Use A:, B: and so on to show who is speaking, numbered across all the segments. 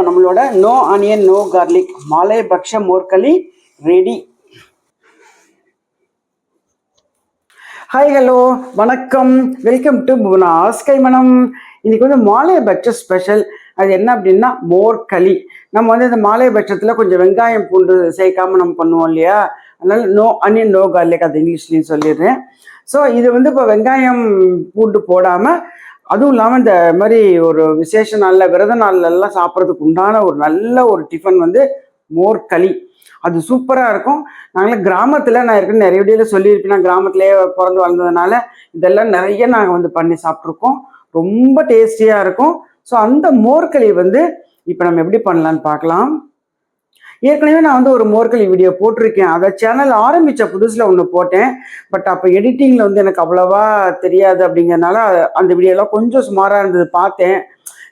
A: இப்போ நம்மளோட no onion no garlic மாலை பக்ஷ மோர்களி ரெடி ஹாய் ஹலோ வணக்கம். வெல்கம் டு புவனாஸ் கைமணம் இன்னைக்கு வந்து மாலை பட்ச ஸ்பெஷல் அது என்ன அப்படின்னா மோர்களி நம்ம வந்து இந்த மாலை பட்சத்தில் கொஞ்சம் வெங்காயம் பூண்டு சேர்க்காம நம்ம பண்ணுவோம் இல்லையா? அதனால நோ அனியன் நோ கார்லிக் அது இங்கிலீஷ்லேயும் சொல்லிடுறேன். ஸோ இது வந்து இப்போ வெங்காயம் பூண்டு போடாமல் அதுவும் இல்லாமல் இந்த மாதிரி ஒரு விசேஷ நாளில் விரத நாள்ல சாப்பிட்றதுக்கு உண்டான ஒரு நல்ல ஒரு டிஃபன் வந்து மோர் களி அது சூப்பராக இருக்கும். நாங்கள் கிராமத்தில் நான் ஏற்கனவே நிறைய வீடியோவில் சொல்லியிருப்பேன். நான் கிராமத்திலேயே பிறந்து வளர்ந்ததுனால இதெல்லாம் நிறைய நாங்கள் வந்து பண்ணி சாப்பிட்ருக்கோம் ரொம்ப டேஸ்டியாக இருக்கும். ஸோ அந்த மோர்களி வந்து இப்போ நம்ம எப்படி பண்ணலான்னு பார்க்கலாம். ஏற்கனவே நான் வந்து ஒரு மோர்கலி வீடியோ போட்டிருக்கேன். அதை சேனல் ஆரம்பித்த புதுசில் ஒன்று போட்டேன். பட் அப்போ எடிட்டிங்கில் வந்து எனக்கு அவ்வளோவா தெரியாது அப்படிங்கிறனால அந்த வீடியோலாம் கொஞ்சம் சுமாராக இருந்தது பார்த்தேன்.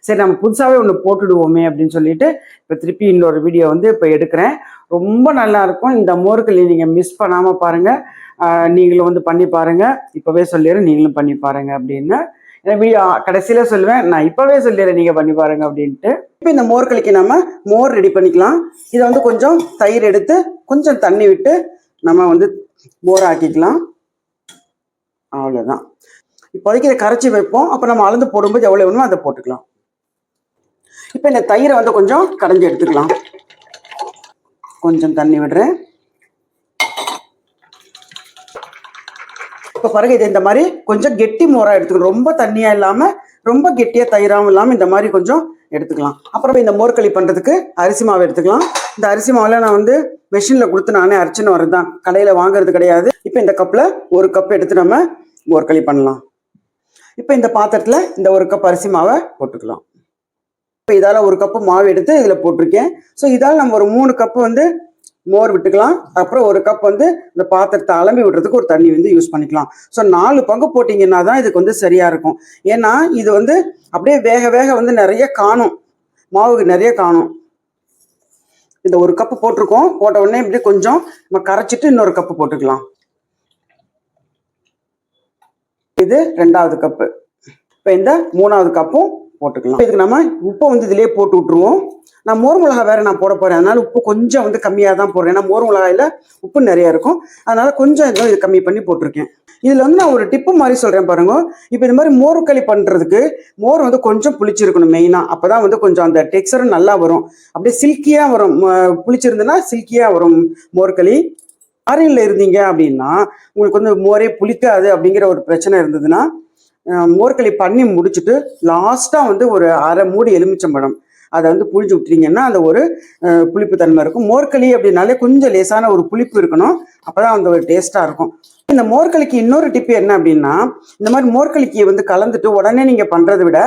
A: சரி நம்ம புதுசாகவே ஒன்று போட்டுடுவோமே அப்படின்னு சொல்லிட்டு இப்போ திருப்பி இன்னொரு வீடியோ வந்து இப்போ எடுக்கிறேன். ரொம்ப நல்லா இருக்கும். இந்த மோர்களி நீங்கள் மிஸ் பண்ணாமல் பாருங்கள் நீங்களும் வந்து பண்ணி பாருங்கள் இப்போவே சொல்லிடுறேன் நீங்களும் பண்ணி பாருங்கள் அப்படின்னு. வீடியோ கடைசியில் சொல்லுவேன். நான் இப்போவே சொல்லிடுறேன் நீங்கள் பண்ணி பாருங்க அப்படின்ட்டு. இப்போ இந்த மோர் மோர்களிக்கு நம்ம மோர் ரெடி பண்ணிக்கலாம். இதை வந்து கொஞ்சம் தயிர் எடுத்து கொஞ்சம் தண்ணி விட்டு நம்ம வந்து மோர் ஆக்கிக்கலாம். அவ்வளோதான் இப்போதைக்கு இதை கரைச்சி வைப்போம். அப்போ நம்ம அளந்து போடும்போது எவ்வளோ வேணுமோ அதை போட்டுக்கலாம். இப்போ இந்த தயிரை வந்து கொஞ்சம் கடைஞ்சி எடுத்துக்கலாம். கொஞ்சம் தண்ணி விடுறேன். இப்போ பிறகு இதை இந்த மாதிரி கொஞ்சம் கெட்டி மோரா எடுத்துக்கணும். ரொம்ப தண்ணியாக இல்லாமல் ரொம்ப கெட்டியாக தயிராகவும் இல்லாமல் இந்த மாதிரி கொஞ்சம் எடுத்துக்கலாம். அப்புறம் இந்த மோர்களி பண்ணுறதுக்கு அரிசி மாவு எடுத்துக்கலாம். இந்த அரிசி மாவில் நான் வந்து மிஷினில் கொடுத்து நானே அரைச்சின்னு வரது தான் கடையில் வாங்குறது கிடையாது. இப்போ இந்த கப்பில் ஒரு கப் எடுத்து நம்ம மோர்களி பண்ணலாம். இப்போ இந்த பாத்திரத்தில் இந்த ஒரு கப் அரிசி மாவை போட்டுக்கலாம். இப்போ இதால் ஒரு கப்பு மாவு எடுத்து இதில் போட்டிருக்கேன். ஸோ இதால் நம்ம ஒரு மூணு கப்பு வந்து மோர் விட்டுக்கலாம். அப்புறம் ஒரு கப் வந்து இந்த பாத்திரத்தை அலம்பி விடுறதுக்கு ஒரு தண்ணி வந்து யூஸ் பண்ணிக்கலாம். ஸோ நாலு பங்கு போட்டிங்கன்னா தான் இதுக்கு வந்து சரியாக இருக்கும். ஏன்னா இது வந்து அப்படியே வேக வேக வந்து நிறைய காணும். மாவுக்கு நிறைய காணும். இந்த ஒரு கப்பு போட்டிருக்கோம். போட்ட உடனே இப்படி கொஞ்சம் நம்ம கரைச்சிட்டு இன்னொரு கப்பு போட்டுக்கலாம். இது ரெண்டாவது கப்பு இப்போ இந்த மூணாவது கப்பும் போட்டுக்கலாம். இதுக்கு நம்ம உப்பை வந்து இதுலேயே போட்டு விட்டுருவோம். நான் மோர் மிளகா வேற நான் போட போறேன். அதனால உப்பு கொஞ்சம் வந்து கம்மியாக தான் போடுறேன். ஏன்னா மோர் மிளகாயில உப்பு நிறைய இருக்கும். அதனால கொஞ்சம் இதுவும் இது கம்மி பண்ணி போட்டிருக்கேன். இதுல வந்து நான் ஒரு டிப்பு மாதிரி சொல்றேன் பாருங்க. இப்போ இந்த மாதிரி மோர் களி பண்றதுக்கு மோர் வந்து கொஞ்சம் புளிச்சிருக்கணும் மெயினா அப்பதான் வந்து கொஞ்சம் அந்த டெக்ஸ்டரும் நல்லா வரும். அப்படியே சில்கியா வரும். புளிச்சிருந்துன்னா சில்கியா வரும் மோர் களி. இருந்தீங்க அப்படின்னா உங்களுக்கு வந்து மோரே புளிக்காது அப்படிங்கிற ஒரு பிரச்சனை இருந்ததுன்னா மோர்களி பண்ணி முடிச்சுட்டு லாஸ்ட்டாக வந்து ஒரு அரை மூடி எலுமிச்சம்பழம் அதை வந்து புழிஞ்சு விட்டுறீங்கன்னா அந்த ஒரு புளிப்பு தன்மை இருக்கும். மோர்களி அப்படின்னாலே கொஞ்சம் லேசான ஒரு புளிப்பு இருக்கணும். அப்பதான் அந்த ஒரு டேஸ்ட்டாக இருக்கும். இந்த மோர்களிக்கு இன்னொரு டிப்பு என்ன அப்படின்னா இந்த மாதிரி மோர்களிக்கு வந்து கலந்துட்டு உடனே நீங்கள் பண்ணுறதை விட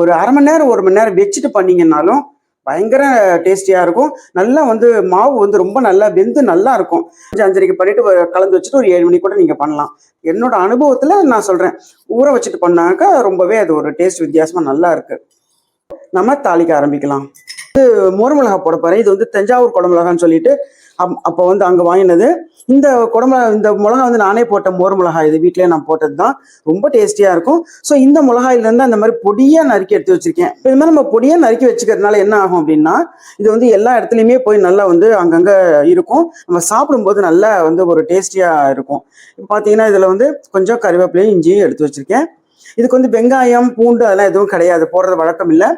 A: ஒரு அரை மணி நேரம் ஒரு மணி நேரம் வச்சுட்டு பண்ணீங்கன்னாலும் பயங்கர டேஸ்டியாக இருக்கும். நல்லா வந்து மாவு வந்து ரொம்ப நல்லா வெந்து நல்லா இருக்கும். அஞ்சு அஞ்சரைக்கு பண்ணிட்டு கலந்து வச்சுட்டு ஒரு ஏழு மணி கூட நீங்கள் பண்ணலாம். என்னோட அனுபவத்தில் நான் சொல்கிறேன் ஊற வச்சுட்டு பண்ணாக்க ரொம்பவே அது ஒரு டேஸ்ட் வித்தியாசமாக நல்லா இருக்குது நம்ம தாளிக்க ஆரம்பிக்கலாம். இது மோர் மிளகா போட போகிறேன் இது வந்து தஞ்சாவூர் குடமிளகான்னு சொல்லிட்டு அப் அப்போ வந்து அங்கே வாங்கினது. இந்த குடமிளகா இந்த மிளகா வந்து நானே போட்ட மோர் மிளகா இது வீட்டிலே நான் போட்டது தான் ரொம்ப டேஸ்டியாக இருக்கும். ஸோ இந்த மிளகாயிலேருந்து அந்த மாதிரி பொடியாக நறுக்கி எடுத்து வச்சிருக்கேன். இப்போ இது மாதிரி நம்ம பொடியாக நறுக்கி வச்சுக்கிறதுனால என்ன ஆகும் அப்படின்னா இது வந்து எல்லா இடத்துலையுமே போய் நல்லா வந்து அங்கங்கே இருக்கும். நம்ம சாப்பிடும்போது நல்லா வந்து ஒரு டேஸ்டியாக இருக்கும். இப்போ பார்த்தீங்கன்னா இதில் வந்து கொஞ்சம் கருவேப்பிலையும் இஞ்சியும் எடுத்து வச்சுருக்கேன். இதுக்கு வந்து வெங்காயம் பூண்டு அதெல்லாம் எதுவும் கிடையாது. போடுறது வழக்கம் இல்லை.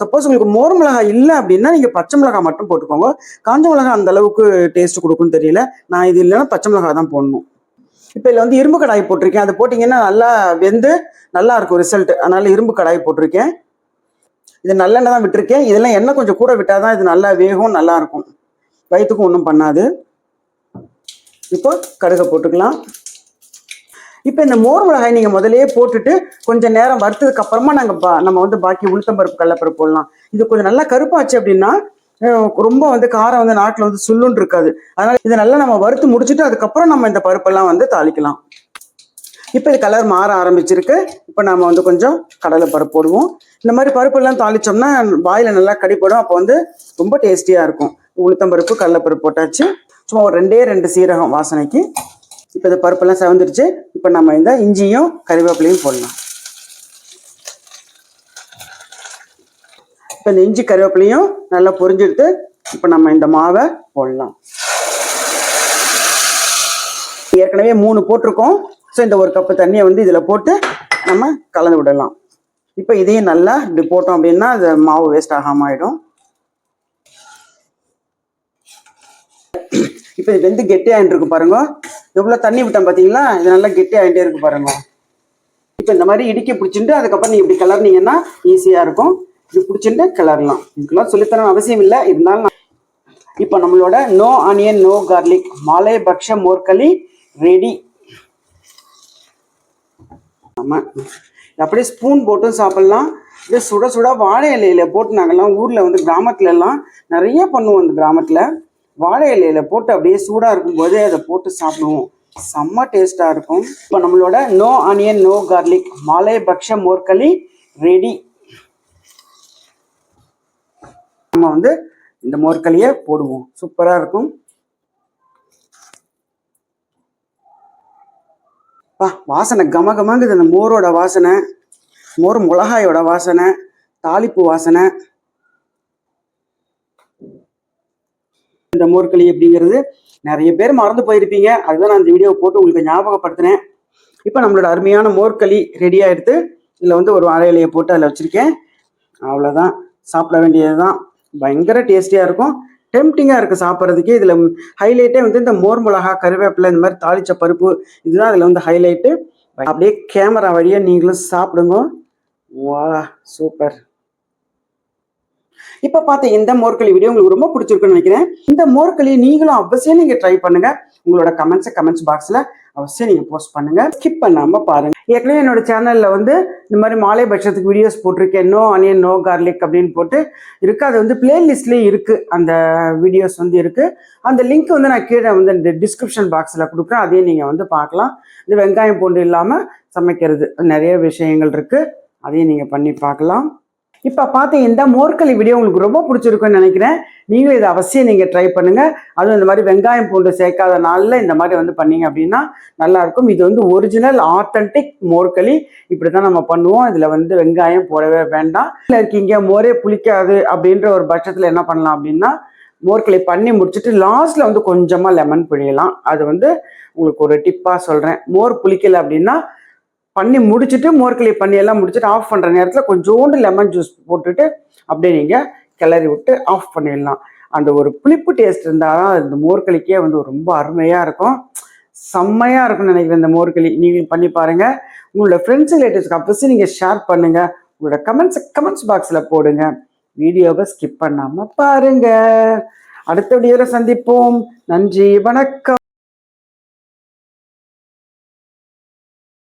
A: சப்போஸ் உங்களுக்கு மோர் மிளகாய் இல்லை அப்படின்னா நீங்கள் பச்சை மிளகாய் மட்டும் போட்டுக்கோங்க. காஞ்ச மிளகாய் அந்த அளவுக்கு டேஸ்ட் கொடுக்குன்னு தெரியல. நான் இது இல்லைன்னா பச்சை மிளகாய் தான் போடணும். இப்போ இதில் வந்து இரும்பு கடாய் போட்டிருக்கேன். அது போட்டிங்கன்னா நல்லா வெந்து நல்லா இருக்கும் ரிசல்ட் அதனால இரும்பு கடாய் போட்டிருக்கேன். இது நல்லெண்ணெய் தான் விட்டுருக்கேன். இதெல்லாம் எண்ணெய் கொஞ்சம் கூட விட்டால் தான் இது நல்லா வேகும் நல்லா இருக்கும். வயிற்றுக்கும் ஒன்றும் பண்ணாது. இப்போ கடுகை போட்டுக்கலாம். இப்போ இந்த மோர் மிளகாய் நீங்கள் முதலே போட்டுட்டு கொஞ்சம் நேரம் வறுத்ததுக்கு அப்புறமா நாங்கள் பா நம்ம வந்து பாக்கி உளுத்தம்பருப்பு கடலப்பருப்பு போடலாம். இது கொஞ்சம் நல்லா கருப்பாச்சு அப்படின்னா ரொம்ப வந்து காரம் வந்து நாட்டில் வந்து சுள்ளுன்னு இருக்காது. அதனால இதை நல்லா நம்ம வறுத்து முடிச்சுட்டு அதுக்கப்புறம் நம்ம இந்த பருப்பெல்லாம் வந்து தாளிக்கலாம். இப்போ இது கலர் மாற ஆரம்பிச்சிருக்கு. இப்போ நாம வந்து கொஞ்சம் கடலை பருப்பு போடுவோம். இந்த மாதிரி பருப்பெல்லாம் தாளிச்சோம்னா வாயில நல்லா கடிப்படும் அப்போ வந்து ரொம்ப டேஸ்டியாக இருக்கும். உளுத்தம்பருப்பு கடலைப்பருப்பு போட்டாச்சு. சும்மா ஒரு ரெண்டே ரெண்டு சீரகம் வாசனைக்கு. இப்போ இந்த பருப்பெல்லாம் செவந்துருச்சு இப்போ நம்ம இந்த இஞ்சியும் கறிவேப்பிலையும் போடலாம். இப்போ இந்த இஞ்சி கறிவேப்பிலையும் நல்லா பொரிஞ்செடுத்து இப்போ நம்ம இந்த மாவை போடலாம். ஏற்கனவே மூணு போட்டிருக்கோம். ஸோ இந்த ஒரு கப்பு தண்ணியை வந்து இதில் போட்டு நம்ம கலந்து விடலாம். இப்போ இதையும் நல்லா இப்படி போட்டோம் அப்படின்னா அது மாவு வேஸ்ட் ஆகாமல் ஆகிடும் இப்போ இது வெந்து கெட்டி இருக்கும் இருக்கு பாருங்க. எவ்வளோ தண்ணி விட்டோம் பார்த்தீங்களா இது நல்லா கெட்டி ஆகிட்டே இருக்கு பாருங்க. இப்போ இந்த மாதிரி இடிக்க பிடிச்சிட்டு அதுக்கப்புறம் நீங்கள் இப்படி கிளறினீங்கன்னா ஈஸியாக இருக்கும். இது பிடிச்சிட்டு கிளறலாம் இதுக்கெல்லாம் சொல்லித்தரணும் அவசியம் இல்லை. இருந்தாலும் இப்போ நம்மளோட நோ ஆனியன் நோ கார்லிக் மாலை பக்ஷ மோர்களி ரெடி ஆமாம் அப்படியே ஸ்பூன் போட்டும் சாப்பிட்லாம். இது சுட சுட வாழை இலையில போட்டு நாங்கள்லாம் ஊரில் வந்து கிராமத்துல எல்லாம் நிறைய பண்ணுவோம் இந்த கிராமத்தில். வாழை இலையில போட்டு அப்படியே சூடாக இருக்கும்போது அதை போட்டு சாப்பிடுவோம். செம்ம டேஸ்ட்டாக இருக்கும். இப்போ நம்மளோட நோ ஆனியன் நோ கார்லிக் மாலை பக்ஷ மோர்களி ரெடி நம்ம வந்து இந்த மோர்களியை போடுவோம். சூப்பராக இருக்கும். பா வாசனை கம கமங்குது இந்த மோரோட வாசனை மோர் மிளகாயோட வாசனை தாளிப்பு வாசனை. இந்த மோர்களி அப்படிங்கிறது நிறைய பேர் மறந்து போயிருப்பீங்க. அதுதான் நான் இந்த வீடியோ போட்டு உங்களுக்கு ஞாபகப்படுத்தினேன். இப்போ நம்மளோட அருமையான மோர்களி ரெடி ஆயிடுத்து இதில் வந்து ஒரு வாழை இலையை போட்டு அதில் வச்சுருக்கேன். அவ்வளோதான் சாப்பிட வேண்டியது தான் பயங்கர டேஸ்டியாக இருக்கும். டெம்டிங்காக இருக்குது சாப்பிட்றதுக்கு. இதில் ஹைலைட்டே வந்து இந்த மோர் மிளகா கருவேப்பிலை இந்த மாதிரி தாளிச்ச பருப்பு இதுதான் அதில் வந்து ஹைலைட்டு அப்படியே கேமரா வழியாக நீங்களும் சாப்பிடுங்க. வா சூப்பர் இப்போ பார்த்த இந்த மோர்களி வீடியோ உங்களுக்கு ரொம்ப பிடிச்சிருக்குன்னு நினைக்கிறேன். இந்த மோர்களி நீங்களும் அவசியம் நீங்கள் ட்ரை பண்ணுங்க. உங்களோட கமெண்ட்ஸை கமெண்ட்ஸ் பாக்ஸில் அவசியம் நீங்கள் போஸ்ட் பண்ணுங்க. ஸ்கிப் பண்ணாமல் பாருங்க. ஏற்கனவே என்னோட சேனலில் வந்து இந்த மாதிரி மாலை பட்சத்துக்கு வீடியோஸ் போட்டிருக்கேன். நோ அனியன் நோ கார்லிக் அப்படின்னு போட்டு இருக்கு. அது வந்து பிளேலிஸ்ட்லேயே இருக்கு. அந்த வீடியோஸ் வந்து இருக்கு. அந்த லிங்க் வந்து நான் கீழே வந்து இந்த டிஸ்கிரிப்ஷன் பாக்ஸில் கொடுக்குறேன். அதையும் நீங்கள் வந்து பார்க்கலாம். இந்த வெங்காயம் பூண்டு இல்லாமல் சமைக்கிறது. நிறைய விஷயங்கள் இருக்கு. அதையும் நீங்கள் பண்ணி பார்க்கலாம். இப்போ பார்த்து இந்த மோர்களி வீடியோ உங்களுக்கு ரொம்ப பிடிச்சிருக்குன்னு நினைக்கிறேன். நீங்களும் இதை அவசியம் நீங்கள் ட்ரை பண்ணுங்கள் அதுவும் இந்த மாதிரி வெங்காயம் பூண்டு சேர்க்காத நாளில் இந்த மாதிரி வந்து பண்ணீங்க அப்படின்னா நல்லாயிருக்கும் இது வந்து ஒரிஜினல் ஆத்தன்டிக் மோர்களி இப்படி தான் நம்ம பண்ணுவோம். இதில் வந்து வெங்காயம் போடவே வேண்டாம். இல்லை இருக்கீங்க மோரே புளிக்காது அப்படின்ற ஒரு பட்சத்தில் என்ன பண்ணலாம் அப்படின்னா மோர்களி பண்ணி முடிச்சுட்டு லாஸ்ட்டில் வந்து கொஞ்சமாக லெமன் பிழியலாம். அது வந்து உங்களுக்கு ஒரு டிப்பாக சொல்கிறேன் மோர் புளிக்கலை அப்படின்னா பண்ணி முடிச்சுட்டு மோர்களி பண்ணி எல்லாம் முடிச்சுட்டு ஆஃப் பண்ணுற நேரத்தில் கொஞ்சோண்டு லெமன் ஜூஸ் போட்டுட்டு அப்படியே நீங்கள் கிளறி விட்டு ஆஃப் பண்ணிடலாம். அந்த ஒரு புளிப்பு டேஸ்ட் இருந்தால் தான் இந்த மோர்களிக்கே வந்து ரொம்ப அருமையாக இருக்கும். செம்மையாக இருக்கும்னு நினைக்கிறேன் இந்த மோர்களி நீங்கள் பண்ணி பாருங்கள் உங்களோட ஃப்ரெண்ட்ஸ் ரிலேட்டிவ்ஸ்க்கு அப்போசி நீங்கள் ஷேர் பண்ணுங்கள் உங்களோட கமெண்ட்ஸ் கமெண்ட்ஸ் பாக்ஸில் போடுங்க. வீடியோவை ஸ்கிப் பண்ணாமல் பாருங்கள் அடுத்த வீடியோவில் சந்திப்போம். நன்றி வணக்கம்.